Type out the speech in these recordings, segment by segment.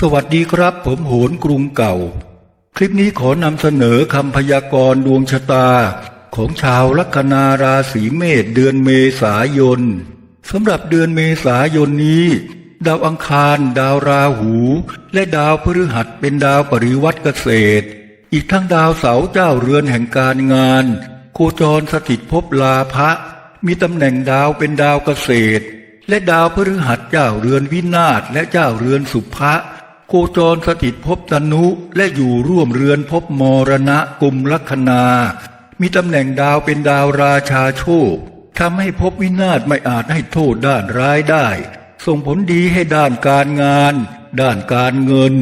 สวัสดีครับผมโหนกรุงเก่า คลิปนี้ขอนำเสนอคำพยากรณ์ดวงชะตา ของชาวลัคนาราศีเมษเดือนเมษายนสำหรับเดือนเมษายนนี้ ดาวอังคาร ดาวราหู และดาวพฤหัสเป็นดาวปริวัติเกษตร อีกทั้งดาวเสาเจ้าเรือนแห่งการงาน โคจรสถิตภพลาภะมีตำแหน่งดาวเป็นดาวเกษตร และดาวพฤหัสเจ้าเรือนวินาศและเจ้าเรือนสุภะ โคจรสถิตภพตนุและอยู่ร่วมเรือนภพมรณะกลุ่มลัคนา มีตำแหน่งดาวเป็นดาวราชาโชคทำให้ภพวินาศไม่อาจให้โทษด้านร้ายได้ ส่งผลดีให้ด้านการงาน ด้านการเงิน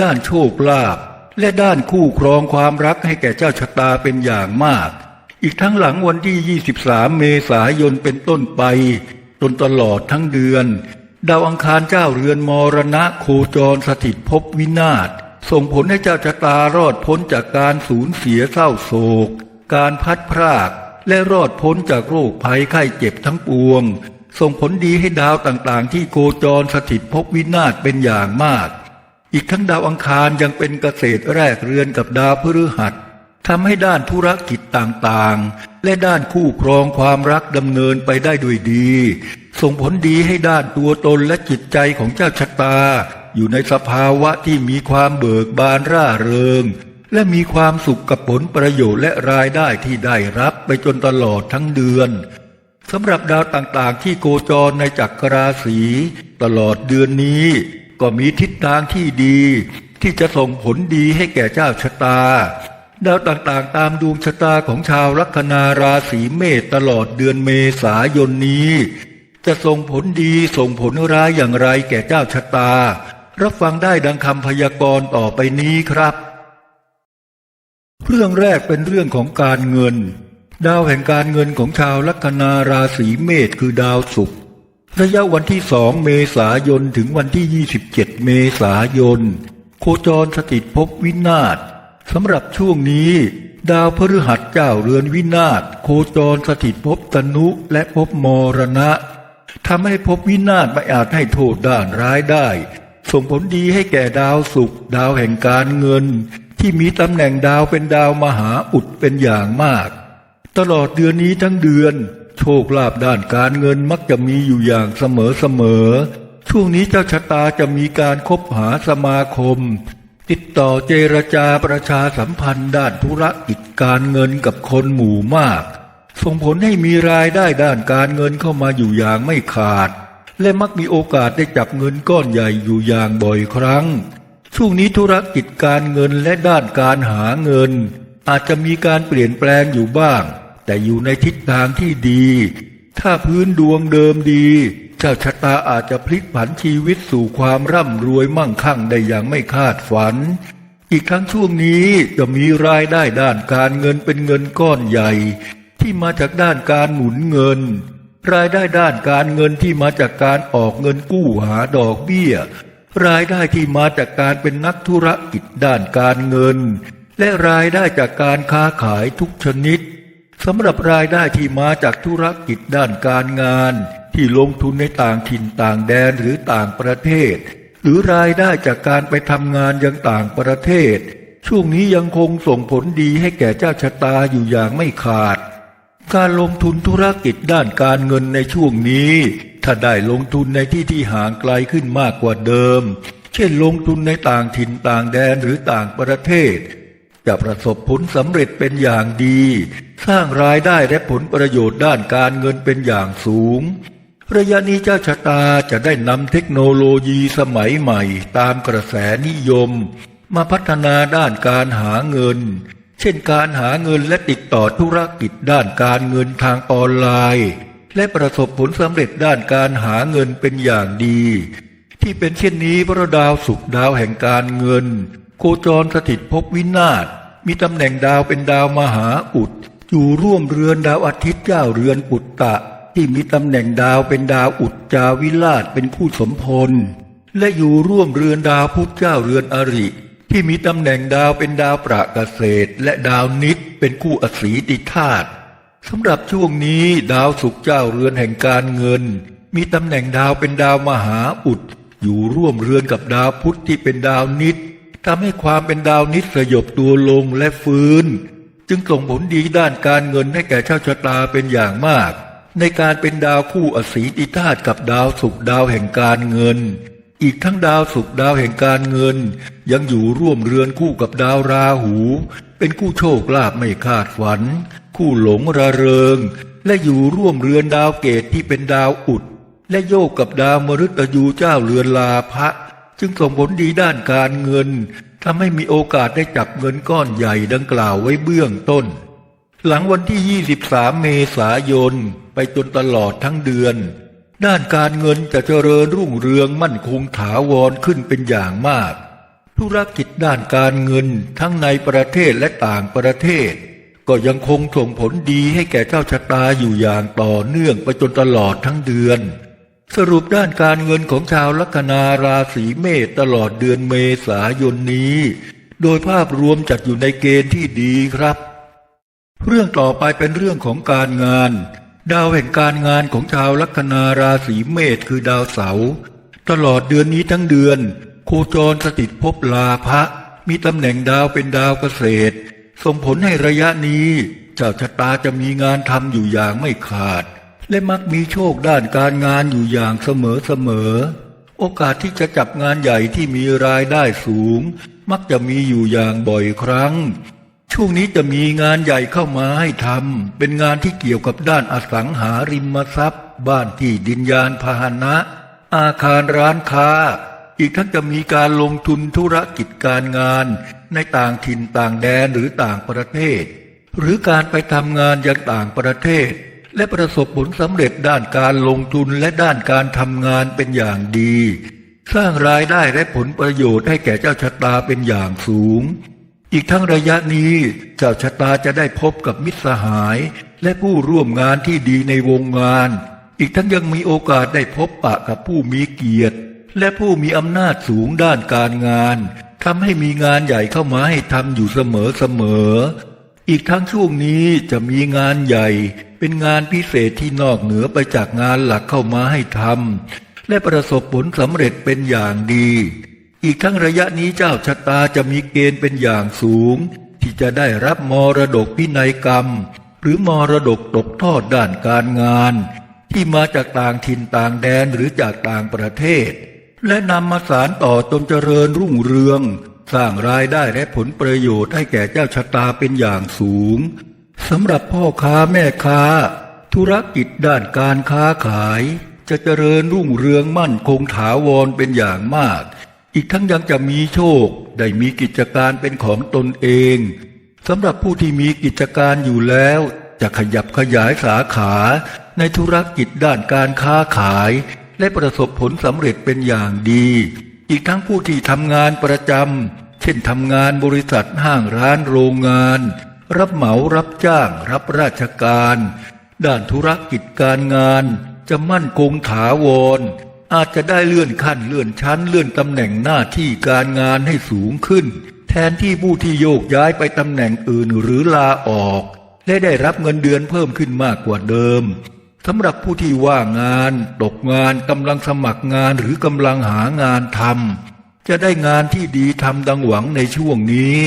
ด้านโชคลาภและด้านคู่ครองความรักให้แก่เจ้าชะตาเป็นอย่างมาก อีกทั้งหลังวันที่ 23 เมษายนเป็นต้นไป จนตลอดทั้งเดือน ดาวอังคารเจ้าเรือนมรณะโคจรสถิตภพวินาศ ส่งผลให้เจ้าชะตารอดพ้นจากการสูญเสียเศร้าโศก การพัดพรากและรอดพ้นจากโรคภัยไข้เจ็บทั้งปวง ส่งผลดีให้ดาวต่างๆ ที่โคจรสถิตภพวินาศเป็นอย่างมาก อีกทั้งดาวอังคารยังเป็นเกษตรแรกเรือนกับดาวพฤหัส ทำให้ด้านธุรกิจต่างๆ และด้านคู่ครองความรักดำเนินไปได้ด้วยดี ส่งผลดีให้ด้านตัวตนและจิตใจของเจ้าชะตา อยู่ในสภาวะที่มีความเบิกบานร่าเริง และมีความสุขกับผลประโยชน์และรายได้ที่ได้รับไปจนตลอดทั้งเดือนสำหรับดาวต่างๆ ที่โคจรในจักรราศีตลอดเดือนนี้ ก็มีทิศทางที่ดี ที่จะส่งผลดีให้แก่เจ้าชะตา ดาวต่างๆ ตามดวงชะตาของชาวลัคนาราศีเมษตลอดเดือนเมษายนนี้ จะส่งผลดีส่งผลร้ายอย่างไรแก่เจ้าชะตา รับฟังได้ดังคำพยากรณ์ต่อไปนี้ครับ เรื่องแรกเป็นเรื่องของการเงิน ดาวแห่งการเงินของชาวลัคนาราศีเมษคือดาวศุกร์ระยะวันที่สองเมษายนถึงวันที่ 27 เมษายน โคจรสถิตภพวินาศ สำหรับช่วงนี้ ดาวพฤหัสเจ้าเรือนวินาศโคจรสถิตภพตนุและภพมรณะทำให้ภพวินาศไม่อาจให้โทษด้านร้ายได้ ส่งผลดีให้แก่ดาวศุกร์ดาวแห่งการเงิน ที่มีตำแหน่งดาวเป็นดาวมหาอุดเป็นอย่างมาก ตลอดเดือนนี้ทั้งเดือน โชคลาภด้านการเงินมักจะมีอยู่อย่างเสมอเสมอช่วงนี้เจ้าชะตาจะมีการคบหาสมาคม ติดต่อเจรจาประชาสัมพันธ์ด้านธุรกิจการเงินกับคนหมู่มาก ส่งผลให้มีรายได้ด้านการเงินเข้ามาอยู่อย่างไม่ขาด และมักมีโอกาสได้จับเงินก้อนใหญ่อยู่อย่างบ่อยครั้ง ช่วงนี้ธุรกิจการเงินและด้านการหาเงิน อาจจะมีการเปลี่ยนแปลงอยู่บ้าง แต่อยู่ในทิศทางที่ดี ถ้าพื้นดวงเดิมดี เจ้าชะตาอาจจะพลิกผันชีวิตสู่ความร่ำรวยมั่งคั่งได้อย่างไม่คาดฝัน อีกทั้งช่วงนี้จะมีรายได้ด้านการเงินเป็นเงินก้อนใหญ่ ที่มาจากด้านการหมุนเงิน รายได้ด้านการเงินที่มาจากการออกเงินกู้หาดอกเบี้ย รายได้ที่มาจากการเป็นนักธุรกิจด้านการเงิน และรายได้จากการค้าขายทุกชนิด สำหรับรายได้ที่มาจากธุรกิจด้านการงาน ที่ลงทุนในต่างถิ่นต่างแดนหรือต่างประเทศ หรือรายได้จากการไปทำงานยังต่างประเทศ ช่วงนี้ยังคงส่งผลดีให้แก่เจ้าชะตาอยู่อย่างไม่ขาด การลงทุนธุรกิจด้านการเงินในช่วงนี้ ถ้าได้ลงทุนในที่ที่ห่างไกลขึ้นมากกว่าเดิม เช่นลงทุนในต่างถิ่นต่างแดนหรือต่างประเทศ จะประสบผลสำเร็จเป็นอย่างดี สร้างรายได้และผลประโยชน์ด้านการเงินเป็นอย่างสูง ระยะนี้เจ้าชะตาจะได้นำเทคโนโลยีสมัยใหม่ตามกระแสนิยม มาพัฒนาด้านการหาเงิน เช่นการหาเงินและติดต่อธุรกิจด้านการเงินทางออนไลน์ และประสบผลสำเร็จด้านการหาเงินเป็นอย่างดี ที่เป็นเช่นนี้เพราะดาวสุขดาวแห่งการเงิน โคจรสถิตภพวินาศมีตำแหน่งดาวเป็นดาวมหาอุดอยู่ร่วมเรือนดาวอาทิตย์เจ้าเรือนปุตตะ ที่มีตำแหน่งดาวเป็นดาวอุดจาวิลาศเป็นคู่สมพล และอยู่ร่วมเรือนดาวพุธเจ้าเรือนอริ ที่มีตำแหน่งดาวเป็นดาวประเกษตร และดาวนิดเป็นคู่อสีติธาตุสำหรับช่วงนี้ดาวศุกเจ้าเรือนแห่งการเงิน มีตำแหน่งดาวเป็นดาวมหาอุดอยู่ร่วมเรือนกับดาวพุธที่เป็นดาวนิด ทำให้ความเป็นดาวนิดสยบตัวลงและฟื้น จึงส่งผลดีด้านการเงินให้แก่เจ้าชะตาเป็นอย่างมาก ในการเป็นดาวคู่อสีติธาตุกับดาวศุกดาวแห่งการเงิน อีกทั้งดาวศุกดาวแห่งการเงิน ยังอยู่ร่วมเรือนคู่กับดาวราหู เป็นคู่โชคลาภไม่คาดฝัน คู่หลงระเริง และอยู่ร่วมเรือนดาวเกตที่เป็นดาวอุด และโยกกับดาวมฤตยูเจ้าเรือนลาภะ จึงส่งผลดีด้านการเงินทำให้มีโอกาสได้จับเงินก้อนใหญ่ดังกล่าวไว้เบื้องต้น หลังวันที่ 23 เมษายน ไปจนตลอดทั้งเดือน ด้านการเงินจะเจริญรุ่งเรืองมั่นคงถาวรขึ้นเป็นอย่างมาก ธุรกิจด้านการเงินทั้งในประเทศและต่างประเทศ ก็ยังคงส่งผลดีให้แก่เจ้าชะตาอยู่อย่างต่อเนื่องไปจนตลอดทั้งเดือน สรุปด้านการเงินของชาวลัคนาราศีเมษตลอดเดือนเมษายนนี้ โดยภาพรวมจัดอยู่ในเกณฑ์ที่ดีครับ เรื่องต่อไปเป็นเรื่องของการงาน ดาวแห่งการงานของชาวลัคนาราศีเมษคือดาวเสาร์ตลอดเดือนนี้ทั้งเดือน โคจรสถิตภพลาภะมีตำแหน่งดาวเป็นดาวเกษตรส่งผลให้ระยะนี้เจ้าชะตาจะมีงานทำอยู่อย่างไม่ขาด และมักมีโชคด้านการงานอยู่อย่างเสมอเสมอ โอกาสที่จะจับงานใหญ่ที่มีรายได้สูง มักจะมีอยู่อย่างบ่อยครั้ง ช่วงนี้จะมีงานใหญ่เข้ามาให้ทำเป็นงานที่เกี่ยวกับด้านอสังหาริมทรัพย์ บ้านที่ดินยานพาหนะ อาคารร้านค้า อีกทั้งจะมีการลงทุนธุรกิจการงาน ในต่างถิ่นต่างแดนหรือต่างประเทศ หรือการไปทำงานยังต่างประเทศ และประสบผลสำเร็จด้านการลงทุนและด้านการทำงานเป็นอย่างดี สร้างรายได้และผลประโยชน์ให้แก่เจ้าชะตาเป็นอย่างสูง อีกทั้งระยะนี้เจ้าชะตาจะได้พบกับมิตรสหาย และผู้ร่วมงานที่ดีในวงงาน อีกทั้งยังมีโอกาสได้พบปะกับผู้มีเกียรติ และผู้มีอำนาจสูงด้านการงานทำให้มีงานใหญ่เข้ามาให้ทำอยู่เสมอเสมอ อีกทั้งช่วงนี้จะมีงานใหญ่ เป็นงานพิเศษที่นอกเหนือไปจากงานหลักเข้ามาให้ทำและประสบผลสำเร็จเป็นอย่างดี อีกทั้งระยะนี้เจ้าชะตาจะมีเกณฑ์เป็นอย่างสูง ที่จะได้รับมรดกพินัยกรรม หรือมรดกตกทอดด้านการงาน ที่มาจากต่างถิ่นต่างแดนหรือจากต่างประเทศ และนำมาสารต่อจนเจริญรุ่งเรือง สร้างรายได้และผลประโยชน์ให้แก่เจ้าชะตาเป็นอย่างสูงสำหรับพ่อค้าแม่ค้า ธุรกิจด้านการค้าขาย จะเจริญรุ่งเรืองมั่นคงถาวรเป็นอย่างมาก อีกทั้งยังจะมีโชคได้มีกิจการเป็นของตนเองสำหรับผู้ที่มีกิจการอยู่แล้ว จะขยับขยายสาขาในธุรกิจด้านการค้าขาย และประสบผลสำเร็จเป็นอย่างดี อีกทั้งผู้ที่ทำงานประจำ เช่นทำงานบริษัทห้างร้านโรงงาน รับเหมารับจ้าง รับราชการ ด้านธุรกิจการงาน จะมั่นคงถาวร อาจจะได้เลื่อนขั้นเลื่อนชั้นเลื่อนตำแหน่งหน้าที่การงานให้สูงขึ้น แทนที่ผู้ที่โยกย้ายไปตำแหน่งอื่นหรือลาออก และได้รับเงินเดือนเพิ่มขึ้นมากกว่าเดิมสำหรับผู้ที่ว่างงาน ตกงานกำลังสมัครงานหรือกำลังหางานทำ จะได้งานที่ดีทำดังหวังในช่วงนี้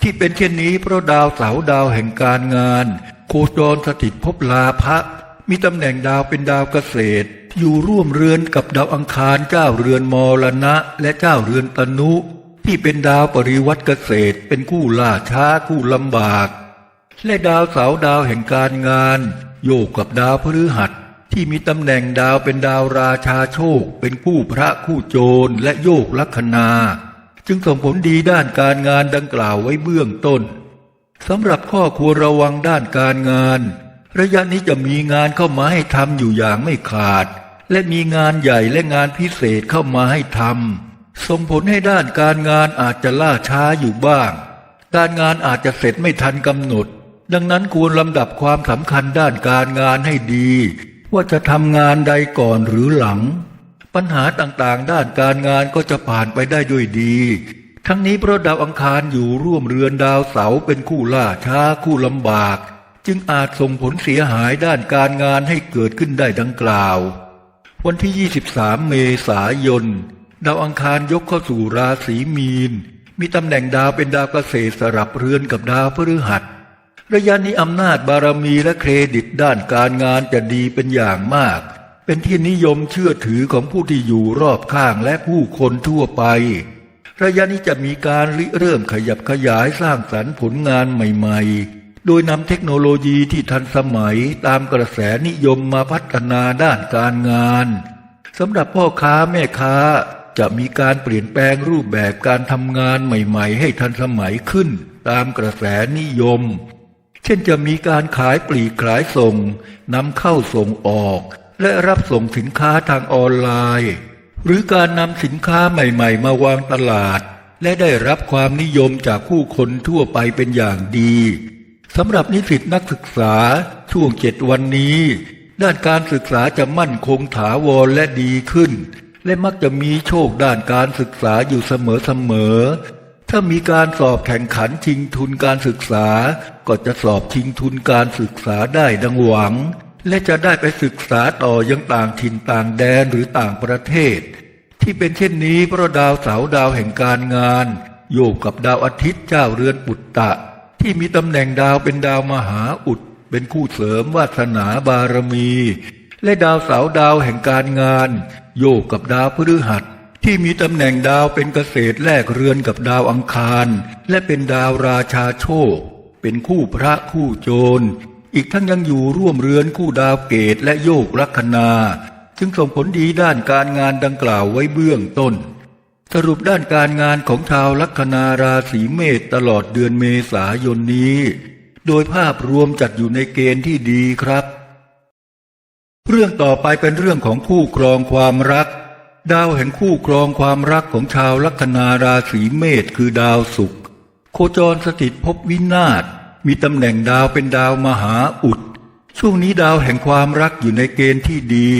ที่เป็นเช่นนี้เพราะดาวเสาดาวแห่งการงาน โคจรสถิตภพลาภะมีตำแหน่งดาวเป็นดาวเกษตร อยู่ร่วมเรือนกับดาวอังคารเจ้าเรือนมรณะ และเจ้าเรือนตนุ ที่เป็นดาวปริวัติเกษตร เป็นคู่ล่าช้าคู่ลำบาก และดาวเสาดาวแห่งการงาน โยกกับดาวพฤหัส ที่มีตำแหน่งดาวเป็นดาวราชาโชค เป็นคู่พระคู่โจรและโยกลัคนา จึงส่งผลดีด้านการงานดังกล่าวไว้เบื้องต้นสำหรับข้อควรระวังด้านการงาน ระยะนี้จะมีงานเข้ามาให้ทำอยู่อย่างไม่ขาด และมีงานใหญ่และงานพิเศษเข้ามาให้ทำส่งผลให้ด้านการงานอาจจะล่าช้าอยู่บ้าง การงานอาจจะเสร็จไม่ทันกำหนด ดังนั้นควรลำดับความสำคัญด้านการงานให้ดี ว่าจะทำงานใดก่อนหรือหลัง ปัญหาต่างๆ ด้านการงานก็จะผ่านไปได้ด้วยดี ทั้งนี้เพราะดาวอังคารอยู่ร่วมเรือนดาวเสาเป็นคู่ล่าช้าคู่ลำบาก จึงอาจส่งผลเสียหายด้านการงานให้เกิดขึ้นได้ดังกล่าว วันที่ 23 เมษายนดาวอังคารยกเข้าสู่ราศีมีน มีตำแหน่งดาวเป็นดาวเกษตรสลับเรือนกับดาวพฤหัส ระยะนี้อำนาจบารมีและเครดิตด้านการงานจะดีเป็นอย่างมาก เป็นที่นิยมเชื่อถือของผู้ที่อยู่รอบข้างและผู้คนทั่วไประยะนี้จะมีการริเริ่มขยับขยายสร้างสรรค์ผลงานใหม่ๆ โดยนำเทคโนโลยีที่ทันสมัยตามกระแสนิยมมาพัฒนาด้านการงานสำหรับพ่อค้าแม่ค้าจะมีการเปลี่ยนแปลงรูปแบบการทำงานใหม่ ๆ ให้ทันสมัยขึ้น ตามกระแสนิยม เช่นจะมีการขายปลีกขายส่งนำเข้าส่งออก และรับส่งสินค้าทางออนไลน์ หรือการนำสินค้าใหม่ ๆ มาวางตลาด และได้รับความนิยมจากผู้คนทั่วไปเป็นอย่างดีสำหรับนิสิตนักศึกษาช่วงเจ็ดวันนี้ ด้านการศึกษาจะมั่นคงถาวรและดีขึ้น และมักจะมีโชคด้านการศึกษาอยู่เสมอๆถ้ามีการสอบแข่งขันชิงทุนการศึกษา ก็จะสอบชิงทุนการศึกษาได้ดังหวัง และจะได้ไปศึกษาต่อยังต่างถิ่นต่างแดนหรือต่างประเทศ ที่เป็นเช่นนี้เพราะดาวเสาดาวแห่งการงาน โยกกับดาวอาทิตย์เจ้าเรือนปุตตะ ที่มีตำแหน่งดาวเป็นดาวมหาอุด เป็นคู่เสริมวาสนาบารมี และดาวเสาดาวแห่งการงาน โยกกับดาวพฤหัสที่มีตำแหน่งดาวเป็นเกษตรแลกเรือนกับดาวอังคาร และเป็นดาวราชาโชค เป็นคู่พระคู่โจร อีกทั้งยังอยู่ร่วมเรือนคู่ดาวเกตและโยกลัคนา จึงส่งผลดีด้านการงานดังกล่าวไว้เบื้องต้น สรุปด้านการงานของชาวลัคนาราศีเมษตลอดเดือนเมษายนนี้ โดยภาพรวมจัดอยู่ในเกณฑ์ที่ดีครับ เรื่องต่อไปเป็นเรื่องของคู่ครองความรัก ดาวแห่งคู่ครองความรักของชาวลัคนาราศีเมษคือดาวศุกร์ โคจรสถิตภพวินาศมีตำแหน่งดาวเป็นดาวมหาอุด ช่วงนี้ดาวแห่งความรักอยู่ในเกณฑ์ที่ดี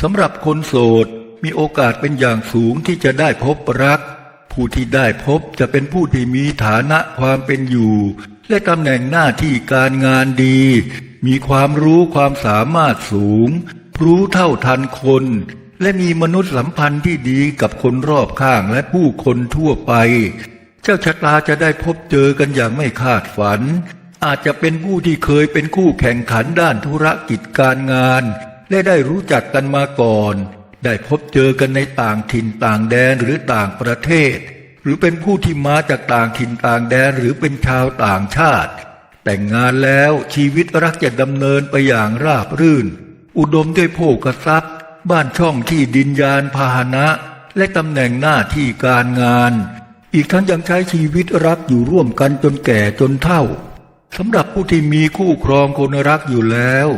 สำหรับคนโสดมีโอกาสเป็นอย่างสูงที่จะได้พบรัก ผู้ที่ได้พบจะเป็นผู้ที่มีฐานะความเป็นอยู่ และตำแหน่งหน้าที่การงานดี มีความรู้ความสามารถสูง รู้เท่าทันคน และมีมนุษยสัมพันธ์ที่ดีกับคนรอบข้างและผู้คนทั่วไป เจ้าชะตาจะได้พบเจอกันอย่างไม่คาดฝัน อาจจะเป็นผู้ที่เคยเป็นคู่แข่งขันด้านธุรกิจการงาน และได้รู้จักกันมาก่อน ได้พบเจอกันในต่างถิ่นต่างแดนหรือต่างประเทศ หรือเป็นผู้ที่มาจากต่างถิ่นต่างแดนหรือเป็นชาวต่างชาติ แต่งงานแล้วชีวิตรักจะดำเนินไปอย่างราบรื่น อุดมด้วยโภคทรัพย์ บ้านช่องที่ดินยานพาหนะ และตำแหน่งหน้าที่การงาน อีกทั้งยังใช้ชีวิตรักอยู่ร่วมกันจนแก่จนเฒ่าสำหรับผู้ที่มีคู่ครองคนรักอยู่แล้ว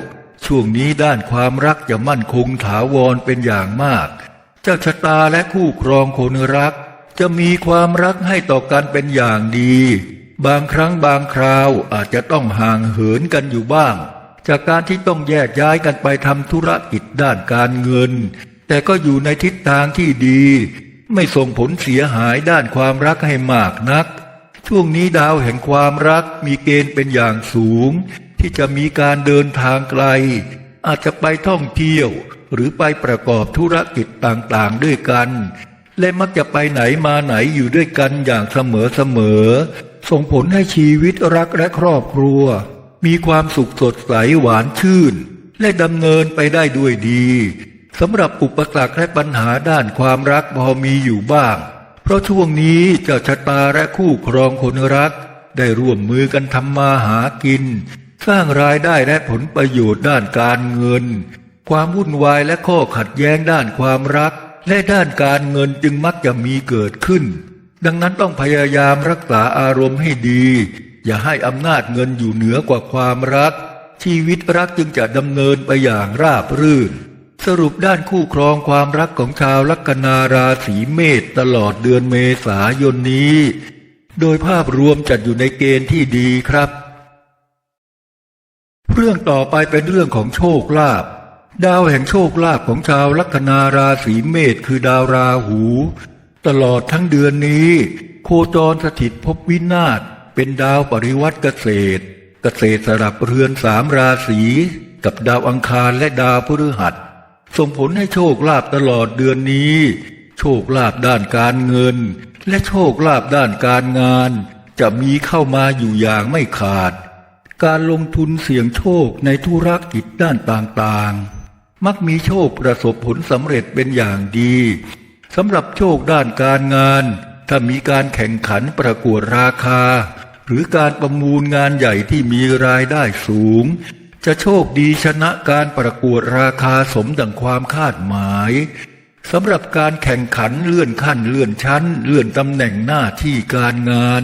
ช่วงนี้ด้านความรักจะมั่นคงถาวรเป็นอย่างมาก เจ้าชะตาและคู่ครองคนรัก จะมีความรักให้ต่อกันเป็นอย่างดี บางครั้งบางคราวอาจจะต้องห่างเหินกันอยู่บ้าง จากการที่ต้องแยกย้ายกันไปทำธุรกิจด้านการเงิน แต่ก็อยู่ในทิศทางที่ดี ไม่ส่งผลเสียหายด้านความรักให้มากนัก ช่วงนี้ดาวแห่งความรักมีเกณฑ์เป็นอย่างสูง ที่จะมีการเดินทางไกล อาจจะไปท่องเที่ยว หรือไปประกอบธุรกิจต่างๆด้วยกัน และมักจะไปไหนมาไหนอยู่ด้วยกันอย่างเสมอๆส่งผลให้ชีวิตรักและครอบครัว มีความสุขสดใสหวานชื่น และดำเนินไปได้ด้วยดี สำหรับอุปสรรคและปัญหาด้านความรักพอมีอยู่บ้าง เพราะช่วงนี้เจ้าชะตาและคู่ครองคนรัก ได้ร่วมมือกันทำมาหากิน สร้างรายได้และผลประโยชน์ด้านการเงิน ความวุ่นวายและข้อขัดแย้งด้านความรัก และด้านการเงินจึงมักจะมีเกิดขึ้น ดังนั้นต้องพยายามรักษาอารมณ์ให้ดี อย่าให้อำนาจเงินอยู่เหนือกว่าความรัก ชีวิตรักจึงจะดำเนินไปอย่างราบรื่น สรุปด้านคู่ครองความรักของชาวลัคนาราศีเมษตลอดเดือนเมษายนนี้ โดยภาพรวมจัดอยู่ในเกณฑ์ที่ดีครับ เรื่องต่อไปเป็นเรื่องของโชคลาภดาวแห่งโชคลาภของชาวลัคนาราศีเมษคือดาวราหู ตลอดทั้งเดือนนี้ โคจรสถิตภพวินาศเป็นดาวปริวัติเกษตร เกษตรสลับเรือนสามราศีกับดาวอังคารและดาวพฤหัส ส่งผลให้โชคลาภตลอดเดือนนี้ โชคลาภด้านการเงิน และโชคลาภด้านการงาน จะมีเข้ามาอยู่อย่างไม่ขาด การลงทุนเสี่ยงโชคในธุรกิจด้านต่างๆ มักมีโชคประสบผลสำเร็จเป็นอย่างดีสำหรับโชคด้านการงาน ถ้ามีการแข่งขันประกวดราคา หรือการประมูลงานใหญ่ที่มีรายได้สูง จะโชคดีชนะการประกวดราคาสมดังความคาดหมายสำหรับการแข่งขันเลื่อนขั้นเลื่อนชั้น เลื่อนตำแหน่งหน้าที่การงาน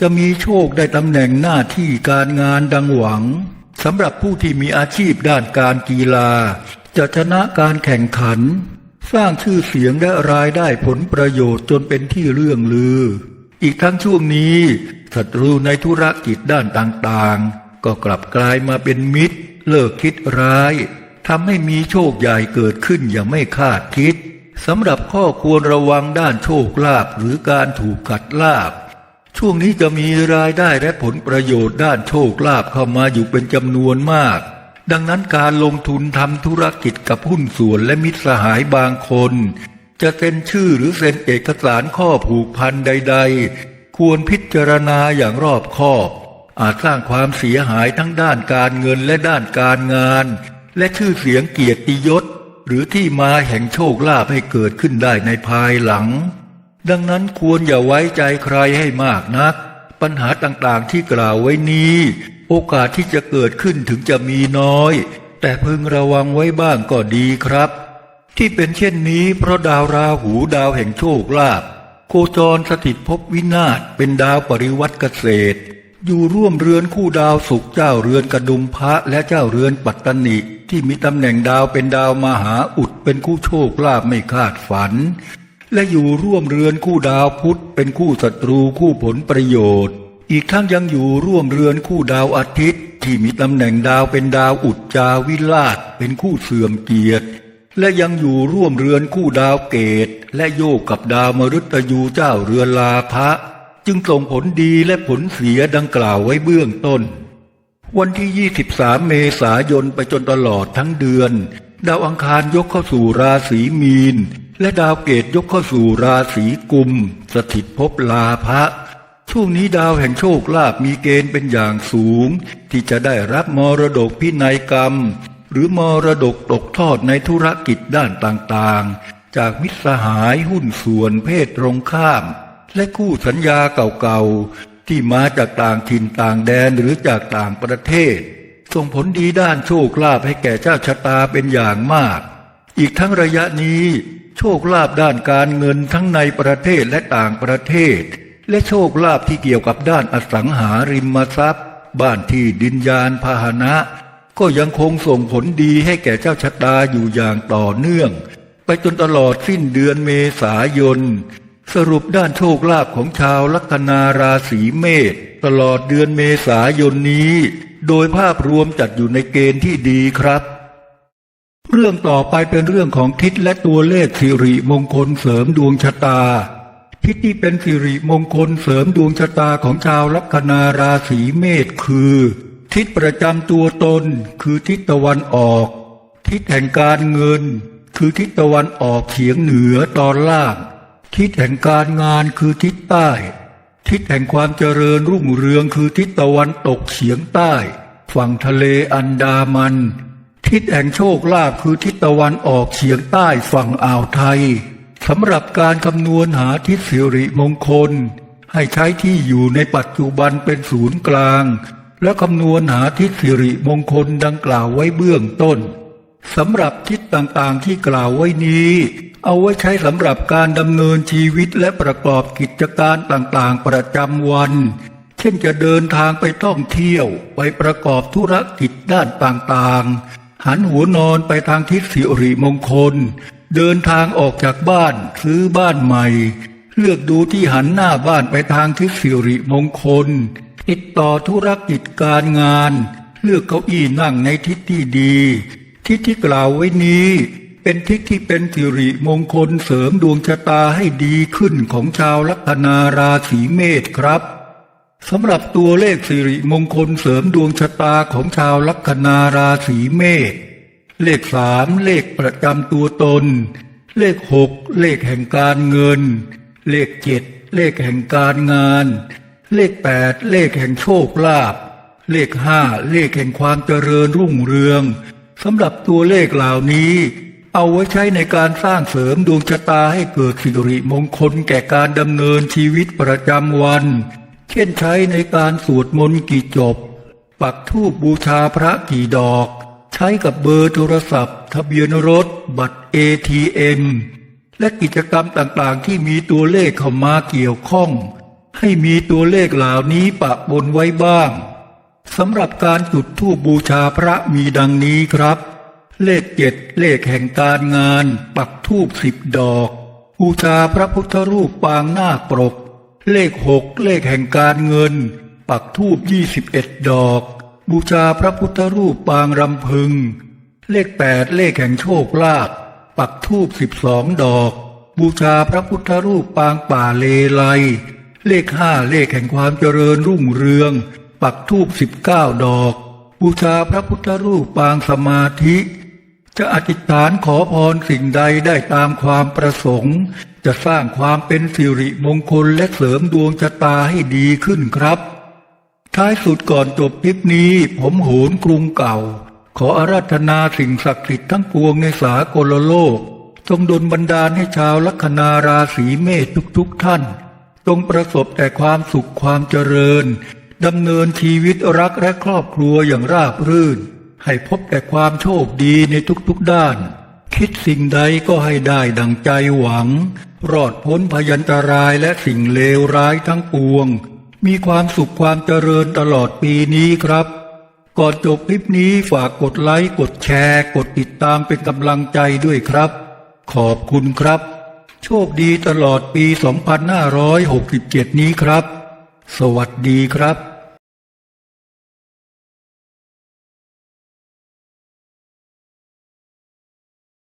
จะมีโชคได้ตำแหน่งหน้าที่การงานดังหวังสำหรับผู้ที่มีอาชีพด้านการกีฬา จะชนะการแข่งขัน สร้างชื่อเสียงและรายได้ผลประโยชน์จนเป็นที่เลื่องลือ อีกทั้งช่วงนี้ศัตรูในธุรกิจด้านต่างๆ ก็กลับกลายมาเป็นมิตร เลิกคิดร้ายทำให้มีโชคใหญ่เกิดขึ้นอย่างไม่คาดคิดสำหรับข้อควรระวังด้านโชคลาภหรือการถูกกัดลาบ ช่วงนี้จะมีรายได้และผลประโยชน์ด้านโชคลาภเข้ามาอยู่เป็นจำนวนมาก ดังนั้นการลงทุนทำธุรกิจกับหุ้นส่วนและมิตรสหายบางคน จะเซ็นชื่อหรือเซ็นเอกสารข้อผูกพันใด ๆ ควรพิจารณาอย่างรอบคอบ อาจสร้างความเสียหายทั้งด้านการเงินและด้านการงาน และชื่อเสียงเกียรติยศ หรือที่มาแห่งโชคลาภให้เกิดขึ้นได้ในภายหลัง ดังนั้นควรอย่าไว้ใจใครให้มากนัก ปัญหาต่างๆที่กล่าวไว้นี้ โอกาสที่จะเกิดขึ้นถึงจะมีน้อย แต่พึงระวังไว้บ้างก็ดีครับ ที่เป็นเช่นนี้เพราะดาวราหูดาวแห่งโชคลาภโคจรสถิตภพวินาศเป็นดาวปริวัติเกษตร อยู่ร่วมเรือนคู่ดาวสุขเจ้าเรือนกระดุมพระและเจ้าเรือนปัตตนิที่มีตำแหน่งดาวเป็นดาวมหาอุดเป็นคู่โชคลาภไม่คาดฝัน และอยู่ร่วมเรือนคู่ดาวพุธเป็นคู่ศัตรูคู่ผลประโยชน์ อีกทั้งยังอยู่ร่วมเรือนคู่ดาวอาทิตย์ ที่มีตำแหน่งดาวเป็นดาวอุจจาวิลาศเป็นคู่เสื่อมเกียรติและยังอยู่ร่วมเรือนคู่ดาวเกต และโยกกับดาวมฤตยูเจ้าเรือนลาภะ จึงส่งผลดีและผลเสียดังกล่าวไว้เบื้องต้น วันที่ 23 เมษายนไปจนตลอดทั้งเดือน ดาวอังคารยกเข้าสู่ราศีมีน และดาวเกตยกเข้าสู่ราศีกุม สถิตภพลาภะช่วงนี้ดาวแห่งโชคลาภมีเกณฑ์เป็นอย่างสูง ที่จะได้รับมรดกพินัยกรรม หรือมรดกตกทอดในธุรกิจด้านต่างๆ จากมิตรสหายหุ้นส่วนเพศตรงข้าม และคู่สัญญาเก่าๆ ที่มาจากต่างถิ่นต่างแดนหรือจากต่างประเทศ ส่งผลดีด้านโชคลาภให้แก่เจ้าชะตาเป็นอย่างมาก อีกทั้งระยะนี้ โชคลาภด้านการเงินทั้งในประเทศและต่างประเทศ และโชคลาภที่เกี่ยวกับด้านอสังหาริมทรัพย์ บ้านที่ดินยานพาหนะ ก็ยังคงส่งผลดีให้แก่เจ้าชะตาอยู่อย่างต่อเนื่อง ไปจนตลอดสิ้นเดือนเมษายน สรุปด้านโชคลาภของชาวลัคนาราศีเมษตลอดเดือนเมษายนนี้ โดยภาพรวมจัดอยู่ในเกณฑ์ที่ดีครับ เรื่องต่อไปเป็นเรื่องของทิศและตัวเลขสิริมงคลเสริมดวงชะตา ทิศที่เป็นสิริมงคลเสริมดวงชะตาของชาวลัคนาราศีเมษคือ ทิศประจำตัวตน คือทิศตะวันออก ทิศแห่งการเงิน คือทิศตะวันออกเฉียงเหนือตอนล่าง ทิศแห่งการงานคือทิศใต้ ทิศแห่งความเจริญรุ่งเรืองคือทิศตะวันตกเฉียงใต้ ฝั่งทะเลอันดามัน ทิศแห่งโชคลาภคือทิศตะวันออกเฉียงใต้ฝั่งอ่าวไทยสำหรับการคำนวณหาทิศสิริมงคล ให้ใช้ที่อยู่ในปัจจุบันเป็นศูนย์กลาง และคำนวณหาทิศสิริมงคลดังกล่าวไว้เบื้องต้นสำหรับทิศต่างๆที่กล่าวไว้นี้ เอาไว้ใช้สำหรับการดำเนินชีวิตและประกอบกิจการต่างๆ ประจำวัน เช่นจะเดินทางไปท่องเที่ยว ไปประกอบธุรกิจด้านต่างๆ หันหัวนอนไปทางทิศสิริมงคล เดินทางออกจากบ้านซื้อบ้านใหม่ เลือกดูที่หันหน้าบ้านไปทางทิศสิริมงคล ติดต่อธุรกิจการงาน เลือกเก้าอี้นั่งในทิศที่ดี ทิศที่กล่าวไว้นี้ เป็นทิศที่เป็นสิริมงคลเสริมดวงชะตาให้ดีขึ้นของชาวลัคนาราศีเมษครับสำหรับตัวเลขสิริมงคลเสริมดวงชะตาของชาวลัคนาราศีเมษเลขสามเลขประจำตัวตน เลขหกเลขแห่งการเงิน เลขเจ็ดเลขแห่งการงาน เลขแปดเลขแห่งโชคลาภเลขห้าเลขแห่งความเจริญรุ่งเรืองสำหรับตัวเลขเหล่านี้ เอาไว้ใช้ในการสร้างเสริมดวงชะตาให้เกิดสิริมงคลแก่การดำเนินชีวิตประจำวัน เช่นใช้ในการสวดมนต์กี่จบ ปักธูปบูชาพระกี่ดอก ใช้กับเบอร์โทรศัพท์ ทะเบียนรถ บัตร ATM และกิจกรรมต่างๆ ที่มีตัวเลขเข้ามาเกี่ยวข้อง ให้มีตัวเลขเหล่านี้ปะบนไว้บ้างสำหรับการจุดธูปบูชาพระมีดังนี้ครับ เลขเจ็ดเลขแห่งการงาน ปักธูปสิบดอกบูชาพระพุทธรูปปางหน้าปรก เลขหกเลขแห่งการเงิน ปักธูปยี่สิบเอ็ดดอก บูชาพระพุทธรูปปางรำพึง เลขแปดเลขแห่งโชคลาภปักธูปสิบสองดอก บูชาพระพุทธรูปปางป่าเลไลเลขห้าเลขแห่งความเจริญรุ่งเรือง ปักธูปสิบเก้าดอก บูชาพระพุทธรูปปางสมาธิ จะอธิษฐานขอพรสิ่งใดได้ตามความประสงค์ จะสร้างความเป็นสิริมงคลและเสริมดวงชะตาให้ดีขึ้นครับ ท้ายสุดก่อนจบคลิปนี้ ผมโหนกรุงเก่า ขออาราธนาสิ่งศักดิ์สิทธิ์ทั้งปวงในสากลโลก จงดลบันดาลให้ชาวลัคนาราศีเมษทุกๆทท่าน จงประสบแต่ความสุขความเจริญดำเนินชีวิตรักและครอบครัวอย่างราบรื่น ให้พบแต่ความโชคดีในทุกๆด้าน คิดสิ่งใดก็ให้ได้ดังใจหวัง รอดพ้นพยันตรายและสิ่งเลวร้ายทั้งปวง มีความสุขความเจริญตลอดปีนี้ครับ ก่อนจบคลิปนี้ฝากกดไลค์กดแชร์กดติดตามเป็นกำลังใจด้วยครับ ขอบคุณครับ โชคดีตลอดปี 2567 นี้ครับ สวัสดีครับ